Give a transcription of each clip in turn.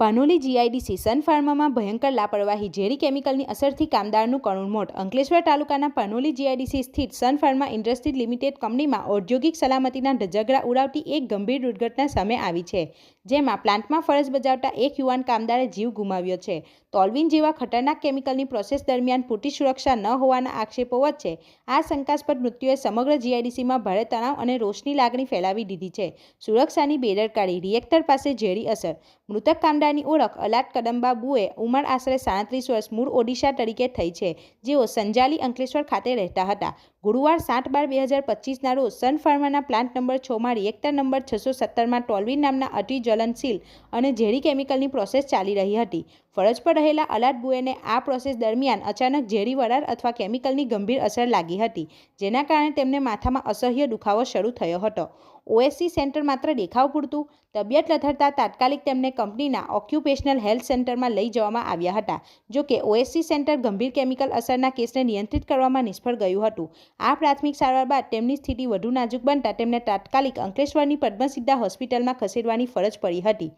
Panoli GIDC સન ફાર્મામાં ભયંકર લાપરવાહી, ઝેરી કેમિકલની અસરથી કામદારનું કરુણ મોત. અંકલેશ્વર તાલુકાના પાનોલી જીઆઈડીસી સ્થિત સન ફાર્મા ઇન્ડસ્ટ્રી લિમિટેડ કંપનીમાં ઔદ્યોગિક સલામતીના ધજગરા ઉડાવતી એક ગંભીર દુર્ઘટના સામે આવી છે, જેમાં પ્લાન્ટમાં ફરજ બજાવતા એક યુવાન કામદારે જીવ ગુમાવ્યો છે. તોલવિન જેવા ખતરનાક કેમિકલની પ્રોસેસ દરમિયાન પૂરતી સુરક્ષા ન હોવાના આક્ષેપો વચ્ચે, આ શંકાસ્પદ મૃત્યુએ સમગ્ર જીઆઈડીસીમાં ભારે તણાવ અને રોષની લાગણી ફેલાવી દીધી છે. સુરક્ષાની બેદરકારી, રિએક્ટર પાસે ઝેરી અસર. મૃતક કામદારની ઓળખ અલાટ કદંબા બુએ ઉંમર આશરે સાડત્રીસ વર્ષ મૂળ ઓડિશા તરીકે થઈ છે. જેઓ સંજાલી અંકલેશ્વર ખાતે રહેતા હતા. ગુરુવાર સાત બાર બે હજાર પચીસના રોજ સન ફાર્માના પ્લાન્ટ નંબર છમાં રિએક્ટર નંબર છસો સત્તરમાં ટોલ્વિન નામના અતિ જ્વલનશીલ અને ઝેરી કેમિકલની પ્રોસેસ ચાલી રહી હતી. ફરજ પર રહેલા અલાટ બુએને આ પ્રોસેસ દરમિયાન અચાનક ઝેરી વરાળ અથવા કેમિકલની ગંભીર અસર લાગી હતી, જેના કારણે તેમને માથામાં અસહ્ય દુખાવો શરૂ થયો હતો. ઓએસસી સેન્ટર માત્ર દેખાવ પૂરતું. તબિયત લથડતા તાત્કાલિક તેમને કંપનીના ઓક્યુપેશનલ હેલ્થ સેન્ટરમાં લઈ જવામાં આવ્યા હતા. જો કે ઓએસસી સેન્ટર ગંભીર કેમિકલ અસરના કેસને નિયંત્રિત કરવામાં નિષ્ફળ ગયું હતું. આ પ્રાથમિક સારવાર બાદ તેમની સ્થિતિ વધુ નાજુક બનતા તેમને તાત્કાલિક અંકલેશ્વરની પદ્મસિદ્ધા હોસ્પિટલમાં ખસેડવાની ફરજ પડી હતી.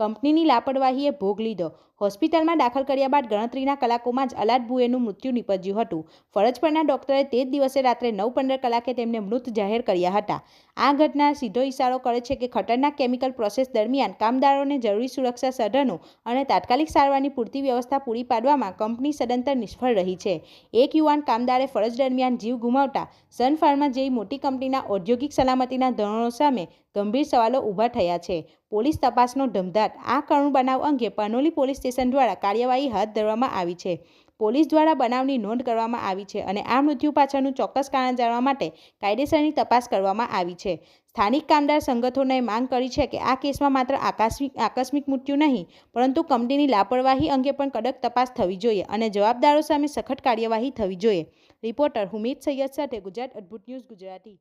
કંપનીની લાપરવાહીએ ભોગ લીધો. હોસ્પિટલમાં દાખલ કર્યા બાદ ગણતરીના કલાકોમાં જ અલાદ બુએનું મૃત્યુ નીપજ્યું હતું. ફરજ પરના ડોક્ટરે તે જ દિવસે રાત્રે નવ પંદર કલાકે તેમને મૃત જાહેર કર્યા હતા. આ ઘટના સીધો ઇશારો કરે છે કે ખતરનાક કેમિકલ પ્રોસેસ દરમિયાન કામદારોને જરૂરી સુરક્ષા સાધનો અને તાત્કાલિક સારવારની પૂરતી વ્યવસ્થા પૂરી પાડવામાં કંપની સદંતર નિષ્ફળ રહી છે. એક યુવાન કામદારે ફરજ દરમિયાન જીવ ગુમાવતા સન ફાર્મા જેવી મોટી કંપનીના ઔદ્યોગિક સલામતીના ધોરણો સામે ગંભીર સવાલો ઊભા થયા છે. પોલીસ તપાસનો ધમધાટ. આ કરુણ બનાવ અંગે પાનોલી પોલીસ સ્ટેશન દ્વારા કાર્યવાહી હાથ ધરવામાં આવી છે. પોલીસ દ્વારા બનાવની નોંધ કરવામાં આવી છે અને આ મૃત્યુ પાછળનું ચોક્કસ કારણ જાણવા માટે કાયદેસરની તપાસ કરવામાં આવી છે. સ્થાનિક કામદાર સંગઠનોએ માંગ કરી છે કે આ કેસમાં માત્ર આકસ્મિક આકસ્મિક મૃત્યુ નહીં, પરંતુ કંપનીની લાપરવાહી અંગે પણ કડક તપાસ થવી જોઈએ અને જવાબદારો સામે સખત કાર્યવાહી થવી જોઈએ. રિપોર્ટર હુમિદ સૈયદ સાથે ગુજરાત અદ્ભુત ન્યૂઝ ગુજરાતી.